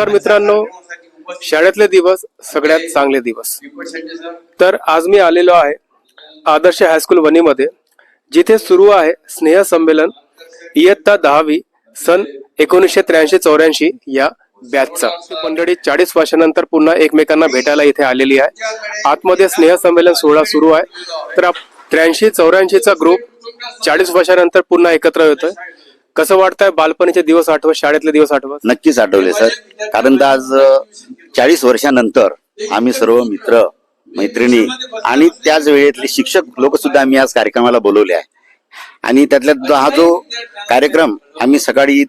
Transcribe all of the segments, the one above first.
नमस्कार मित्रांनो. शाळेतले दिवस सगळ्यात चांगले दिवस. तर आज मी आलेलो आहे आदर्श हायस्कूल वणीमध्ये जिथे सुरू आहे स्नेह संमेलन इयत्ता दहावी सन एकोणीसशे त्र्याऐंशी चौऱ्याऐंशी या बॅचचा मंडळी चाळीस वर्षानंतर पुन्हा एकमेकांना भेटायला इथे आलेली आहे. आतमध्ये स्नेह संमेलन सोहळा सुरू आहे. तर त्र्याऐंशी चौऱ्याऐंशीचा ग्रुप चाळीस वर्षानंतर पुन्हा एकत्र येतोय. कसं वाटतंय बालपणीचे दिवस आठवत शाळेतले दिवस आठवत? नक्कीच आठवले सर. कारण आज चाळीस वर्षानंतर आम्ही सर्व मित्र मैत्रिणी आणि त्याच वेळेतले शिक्षक लोक सुद्धा आम्ही आज कार्यक्रमाला बोलवले आहे. आणि त्यातल्या जो- हा जो कार्यक्रम आम्ही सकाळी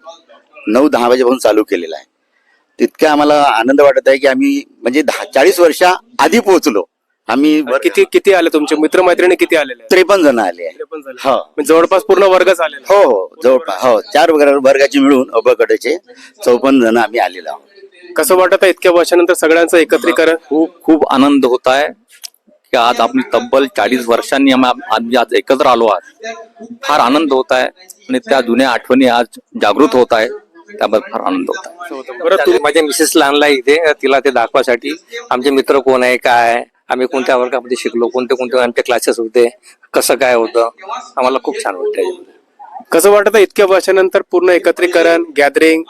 नऊ दहा वाजेपासून चालू केलेला आहे. तितका आम्हाला आनंद वाटत आहे की आम्ही म्हणजे दहा चाळीस वर्षा आधी पोहोचलो. आम्ही किती किती आले तुमचे? मित्र मैत्रिणी किती आलेले? आहेत? त्रेपन्न जण आले. हो. म्हणजे जवळपास पूर्ण वर्गच आलेला हो हो. जवळपास हो चार वर्गा- वर्गाची मिळून अबकडचे चौपन्न जण आम्ही आलेलो आहोत. कसं वाटत आहे इतक्या वर्षानंतर सगळ्यांचं एकत्रीकरण? खूप खूप आनंद होत आहे की आज आपली तब्बल चाळीस वर्षांनी आम्ही आज एकत्र आलो आहात. फार आनंद होत आहे आणि त्या जुन्या आठवणी आज जागृत होत आहे त्याबद्दल फार आनंद होत आहे. बरं तू माझ्या मिसेसला आणला इथे तिला ते दाखवासाठी. आमचे मित्र कोण आहे काय आहे, आम्ही कोणत्या वर्गामध्ये शिकलो कोणते कोणते आमचे क्लासेस होते कसं काय होतं आम्हाला खूप छान वाटतं कसं वाटत इतक्या वर्षानंतर पूर्ण एकत्रीकरण गॅदरिंग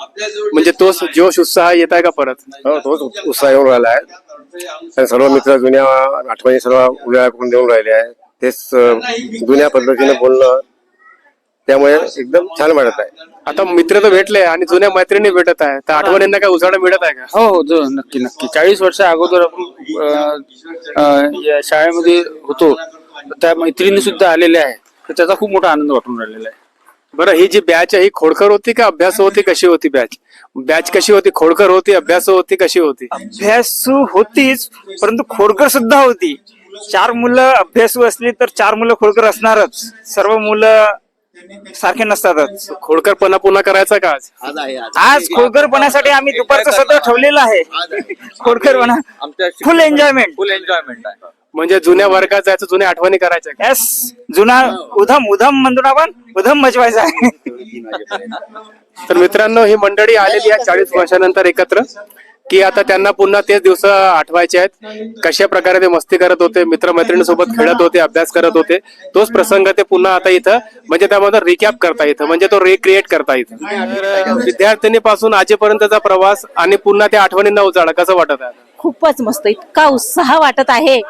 म्हणजे तोच जोश उत्साह येत आहे का परत? हो तोच उत्साह येऊन राहिला आहे. सर्व मित्र जुन्या आठवणी सर्व करून देऊन राहिले आहे. तेच जुन्या पद्धतीने बोलणं त्यामुळे एकदम छान वाटत आहे. आता मित्र तर भेटले आणि जुन्या मैत्रिणी भेटत आहे. तर आठवणींना काय उसाडा मिळत आहे का? हो हो जो नक्की नक्की. चाळीस वर्ष अगोदर आपण अं, अं, या शाळेमध्ये होतो. त्या मैत्रिणी सुद्धा आलेल्या आहे तर त्याचा खूप मोठा आनंद वाटून राहिलेला आहे. बरं ही जी बॅच आहे ही खोडकर होती का? अभ्यास होती कशी होती बॅच बॅच कशी होती? खोडकर होती अभ्यास होती कशी होती? अभ्यासू होतीच परंतु खोडकर सुद्धा होती. चार मुलं अभ्यासू असली तर चार मुलं खोडकर असणारच. सर्व मुलं सारखे नसतातच खोडकरपणा पुन्हा करायचा का आज? आज आहे आज. आज खोडकरपणासाठी आम्ही दुपारचं सत्र ठेवलेलं आहे. खोडकरपणा. फुल एन्जॉयमेंट फुल एन्जॉयमेंट आहे. म्हणजे जुन्या वर्गात जायचं जुन्या आठवणी करायच्या का? यस जुना उधम उधम म्हणतो ना आपण उधम मचवायचा आहे. तर मित्रांनो ही मंडळी आलेली आहे चाळीस वर्षानंतर एकत्र. की आता त्यांना पुन्हा तेच दिवस आठवायचे आहेत. कशा प्रकारे ते मस्ती करत होते मित्रमैत्रिणीसोबत खेळत होते अभ्यास करत होते तोच प्रसंग ते पुन्हा आता इथं म्हणजे त्यामध्ये रिकॅप करता येतं म्हणजे तो रिक्रिएट करता येतं विद्यार्थिनी पासून आजपर्यंतचा प्रवास आणि पुन्हा त्या आठवणींना उजाळा कसं वाटत आहे? खूपच मस्त इतका उत्साह वाटत आहे.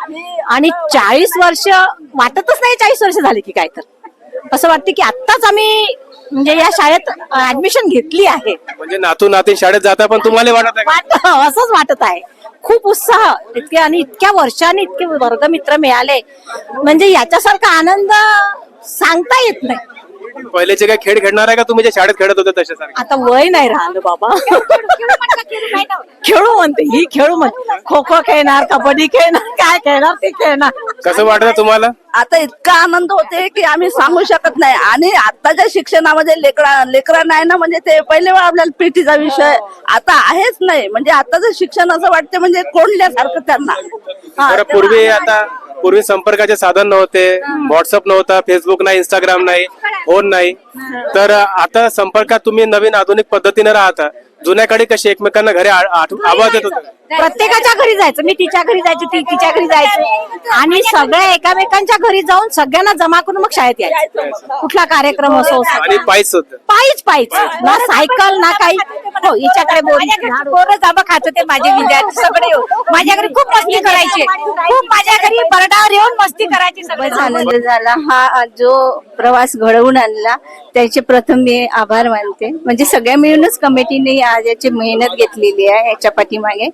आणि चाळीस वर्ष वाटतच नाही चाळीस वर्ष झाली की काय तर. असं वाटतं की आत्ताच आम्ही म्हणजे या शाळेत ऍडमिशन घेतली आहे. म्हणजे नातू नाती शाळेत जाता पण तुम्हाला वाटत आहे का? वाट असंच वाटत आहे. खूप उत्साह इतके आणि इतक्या वर्षांनी इतके वर्गमित्र मिळाले. म्हणजे याच्यासारखा आनंद सांगता येत नाही. पहिलेचे काय खेळ खेळणार आहे का? तुम्ही जे शाळेत खेळत होते तशासारखे. आता वय नाही राहिलं बाबा. खेळू म्हणते ही खेळू म्हणते खो खो खेळणार कबड्डी खेळणार काय खेळणार ते खेळणार. कसं वाटतं तुम्हाला? आता इतका आनंद होते की आम्ही सांगू शकत नाही. आणि आताच्या शिक्षणामध्ये लेकरा लेकरा नाही ना म्हणजे ते पहिले वेळा आपल्याला पीटीचा विषय आता आहेच नाही. म्हणजे आताचं शिक्षण असं वाटते म्हणजे कोंडल्यासारखं त्यांना. हा, बरं पूर्वी आता पूर्वी संपर्काचे साधन नव्हते व्हॉट्सअप नव्हता फेसबुक नाही इंस्टाग्राम नाही फोन नाही. तर आता संपर्कात तुम्ही नवीन आधुनिक पद्धतीने राहता. जुन्याकडे कशी एकमेकांना घरी आवाज येत होता. प्रत्येकाच्या घरी जायचं. मी तिच्या घरी जायची ती तिच्या घरी जायची. आणि सगळ्या एकामेकांच्या घरी जाऊन सगळ्यांना जमा करून मग शाळेत यायचं. कुठला कार्यक्रम असो आणि पायीच होत. पायीच. पायीच. ना सायकल ना काही. हो हिच्याकडे पोरं जाबं खात होते माझे विद्यार्थी सगळे. येऊन. माझ्या घरी खूप मस्ती करायचे. खूप माझ्या घरी बरडावर येऊन मस्ती करायची सगळे. आनंद झाला. हा जो प्रवास घडवून आणला त्याचे प्रथम मी आभार मानते. म्हणजे सगळ्या मिळूनच कमिटीने आज याची मेहनत घेतलेली आहे याच्या पाठीमागे.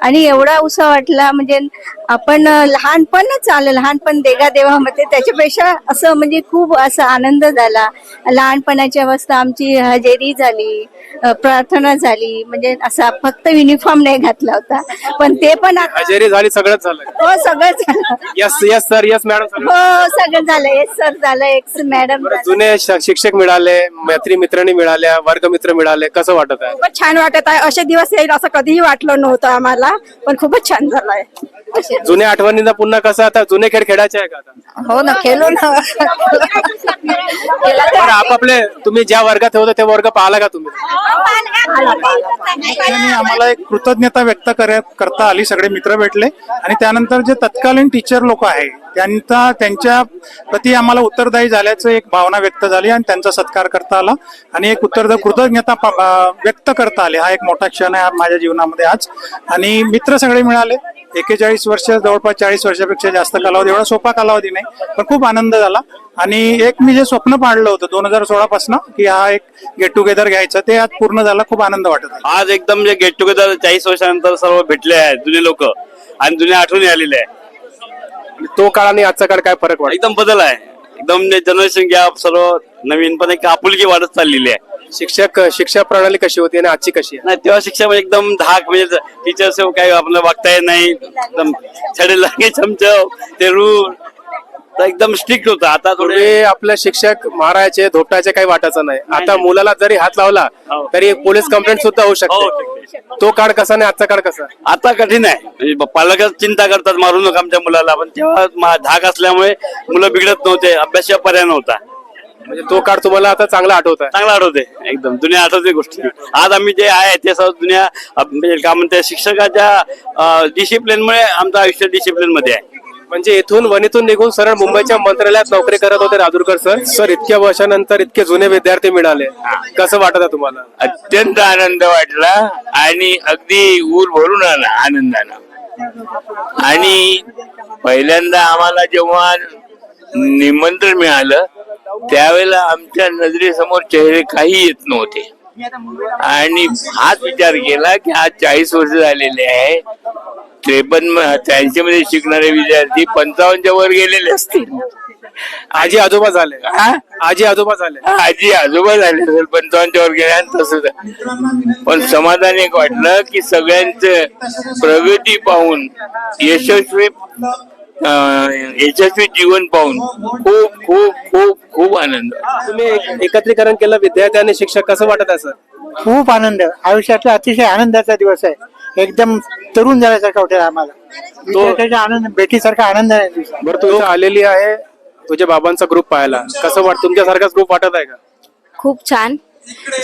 आणि एवढा उत्साह वाटला म्हणजे आपण लहानपणच आलं लहानपण देगा देवामध्ये त्याच्यापेक्षा असं म्हणजे खूप असा आनंद झाला. लहानपणाची अवस्था आमची हजेरी झाली प्रार्थना झाली म्हणजे असा फक्त युनिफॉर्म नाही घातला होता. पण ते पण हजेरी झाली सगळंच झालं. हो सगळं झालं. Yes yes sir yes madam हो सगळं झालं. एक सर झालं. एक मॅडम झालं. जुने श- शिक्षक मिळाले मैत्री मित्रांनी मिळाल्या वर्गमित्र मिळाले कसं वाटत आहे? खूपच छान वाटत आहे. असे दिवस येईल असं कधीही वाटलं नव्हतं आम्हाला पण खूपच छान झालंय. जुन्या आठवणींना पुन्हा कसं आता जुने खेळ खेळायचे आहे का आता? हो ना खेळलो ना. बरं, आपापले तुम्ही ज्या वर्गात होते ते वर्ग पाहिला का तुम्ही? आणि आम्हाला एक कृतज्ञता व्यक्त करे- करता आली सगळे मित्र भेटले. आणि त्यानंतर जे तत्कालीन टीचर लोक आहे त्यांचा त्यांच्या प्रती आम्हाला उत्तरदायी झाल्याचं एक भावना व्यक्त झाली आणि त्यांचा सत्कार करता आला. आणि एक उत्तर कृतज्ञता प- अं, व्यक्त करता आली. हा एक मोठा क्षण आहे माझ्या जीवनामध्ये आज. आणि मित्र सगळे मिळाले. एकेचाळीस वर्ष जवळपास चाळीस वर्षापेक्षा जास्त कालावधी एवढा सोपा कालावधी नाही. पण खूप आनंद झाला. आणि एक मी जे स्वप्न पाडलं होतं दोन हजार सोळा पासून की हा एक गेट टुगेदर घ्यायचं ते आज पूर्ण झालं खूप आनंद वाटत आहे. आज एकदम जे गेट टुगेदर चाळीस वर्षानंतर सर्व भेटले आहेत जुने लोक आणि जुन्या आठवणी आलेले आहे तो काळ आणि आजचा काळ काय फरक वाटतो? एकदम बदल आहे. एकदम जनरेशन गॅप सर्व नवीन पण एक आपुलकी वाढत चाललेली आहे. शिक्षक शिक्षा प्रणाली कशी होती आणि आजची कशी आहे? नाही तेव्हा शिक्षक म्हणजे एकदम धाक म्हणजे टीचर्स काही आपल्याला वागता येत नाही. एकदम छडे लागे चमचव ते रूल एकदम स्ट्रिक्ट होतं. आता थोडे पूर्वी आपले शिक्षक मारायचे धोपटायचे काही वाटायचं नाही. आता मुलाला जरी हात लावला हो. तरी पोलीस कंप्लेंट सुद्धा होऊ हो शकते शकते. तो काळ कसा नाही आजचा काळ कसा? आता कठीण आहे. म्हणजे पालकच चिंता करतात मारू नका आमच्या मुलाला. पण तेव्हा मा- धाक असल्यामुळे मुलं बिघडत नव्हते अभ्यासाशिवाय पर्याय नव्हता. म्हणजे तो काळ तुम्हाला आता चांगला आठवत आहे चांगला आठवते एकदम. जुन्या आठवते गोष्टी. आज आम्ही जे आहे ते सर्व जुन्या अ, म्हणजे काय म्हणते शिक्षकाच्या डिसिप्लिन मुळे आमचं आयुष्य डिसिप्लिनमध्ये आहे. म्हणजे इथून वनीतून निघून सरळ मुंबईच्या मंत्रालयात नोकरी करत होते राजूरकर सर. सर इतक्या वर्षानंतर इतके जुने विद्यार्थी मिळाले. कसं वाटत तुम्हाला? अत्यंत आनंद वाटला आणि अगदी ऊर भरून आला आनंदानं. आणि पहिल्यांदा आम्हाला जेव्हा निमंत्रण मिळालं त्यावेळेला आमच्या नजरेसमोर चेहरे काही येत नव्हते. आणि हाच विचार केला की आज चाळीस वर्ष झालेले आहे त्रेपन्न त्र्याऐंशी मध्ये शिकणारे विद्यार्थी पंचावन्नच्या वर गेलेले असतील आजी आजोबा झाले हा? आजी आजोबा झाले आजी आजोबा झाले असेल पंचावन्नच्या वर गेले आणि तसंच. पण समाधान एक वाटलं की सगळ्यांचं प्रगती पाहून यशस्वी यशस्वी जीवन पाहून खूप खूप खूप खूप आनंद. तुम्ही एक- एकत्रीकरण केलं विद्यार्थी आणि शिक्षक कसं वाटत आहे सर खूप आनंद. आयुष्यातला अतिशय आनंदाचा दिवस आहे. एकदम तरुण झाल्यासारखा वाटेल आम्हाला. विद्यार्थ्याच्या आनंद भेटीसारखा आनंद आहे दिवसा. बरं तू इथं आलेली आहे तुझ्या बाबांचा ग्रुप पाहायला. कसं वाटत तुमच्यासारखाच ग्रुप वाटत आहे का? खूप छान.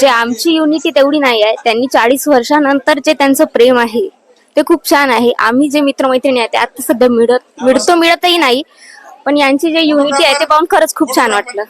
जे आमची युनिटी तेवढी नाही आहे. त्यांनी चाळीस वर्षानंतर जे त्यांचं प्रेम आहे ते खूप छान आहे. आम्ही जे मित्रमैत्रिणी आहे ते आता सध्या मिळत मिळतो मिळतही नाही. पण यांची जे युनिटी आहे ते पाहून खरंच खूप छान वाटलं.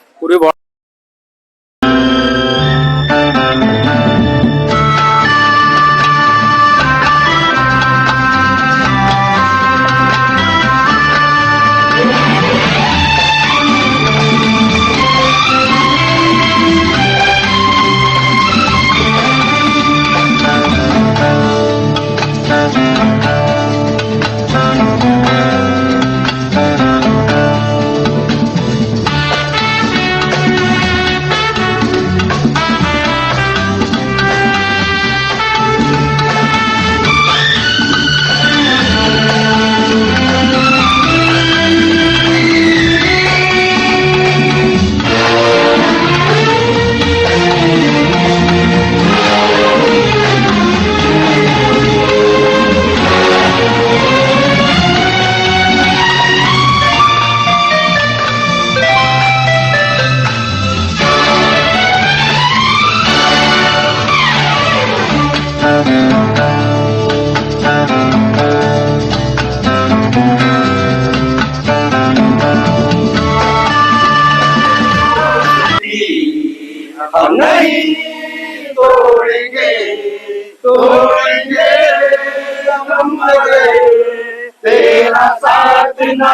पूर्वी बॉ- तेरा साथ ना